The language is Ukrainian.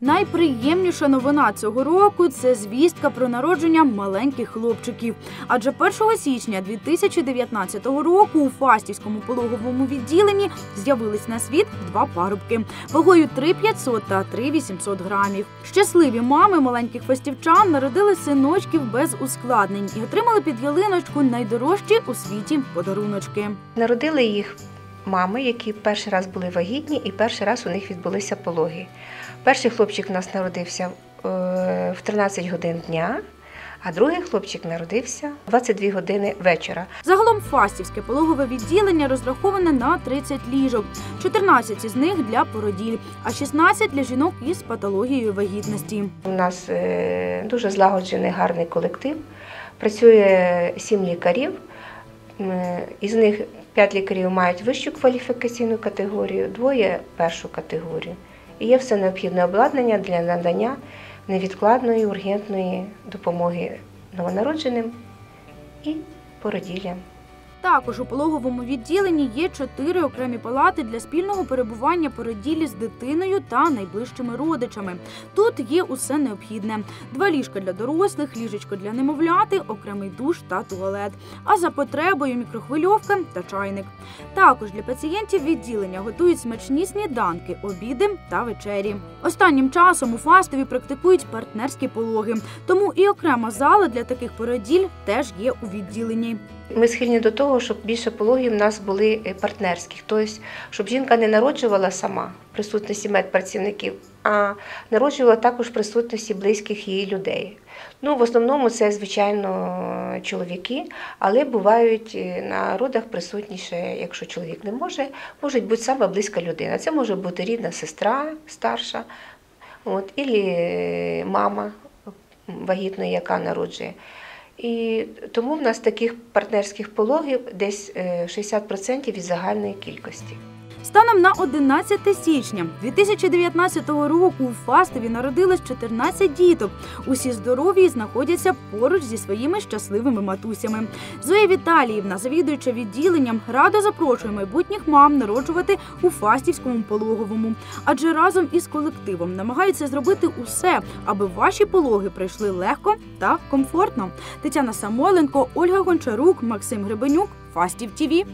Найприємніша новина цього року це звістка про народження маленьких хлопчиків. Адже 1 січня 2019 року у Фастівському пологовому відділенні з'явились на світ два парубки вагою 3500 та 3800 грамів. Щасливі мами маленьких фастівчан народили синочків без ускладнень і отримали під ялиночку найдорожчі у світі подаруночки. Народили їх мами, які перший раз були вагітні, і перший раз у них відбулися пологи. Перший хлопчик у нас народився е, в 13 годин дня, а другий хлопчик народився в 22 години вечора. Загалом Фастівське пологове відділення розраховане на 30 ліжок, 14 із них для породіль, а 16 для жінок із патологією вагітності. У нас е, дуже злагоджений гарний колектив. Працює сім лікарів. Із них 5 лікарів мають вищу кваліфікаційну категорію, двоє першу категорію. І є все необхідне обладнання для надання невідкладної ургентної допомоги новонародженим і породіллям. Також у пологовому відділенні є чотири окремі палати для спільного перебування породілі з дитиною та найближчими родичами. Тут є усе необхідне: два ліжка для дорослих, ліжечко для немовляти, окремий душ та туалет. А за потребою мікрохвильовка та чайник. Також для пацієнтів відділення готують смачні сніданки, обіди та вечері. Останнім часом у Фастові практикують партнерські пологи, тому і окрема зала для таких породіль теж є у відділенні. Ми схильні до того, щоб більше пологів в нас були е, партнерських, тобто, щоб жінка не народжувала сама в присутності медпрацівників, а народжувала також в присутності близьких її людей. Ну, в основному це, звичайно, чоловіки, але бувають е, на родах присутніше, якщо чоловік не може, може бути саме близька людина. Це може бути рідна сестра старша, от, і мама вагітної, яка народжує. І тому в нас таких партнерських пологів десь е, 60% від загальної кількості. Станом на 11 січня 2019 року у Фастові народилось 14 діток. Усі здорові і знаходяться поруч зі своїми щасливими матусями. Зоя Віталіївна, завідуюча відділенням, радо запрошує майбутніх мам народжувати у Фастівському пологовому, адже разом із колективом намагаються зробити усе, аби ваші пологи пройшли легко та комфортно. Тетяна Самойленко, Ольга Гончарук, Максим Гребенюк, Фастів ТІВІ.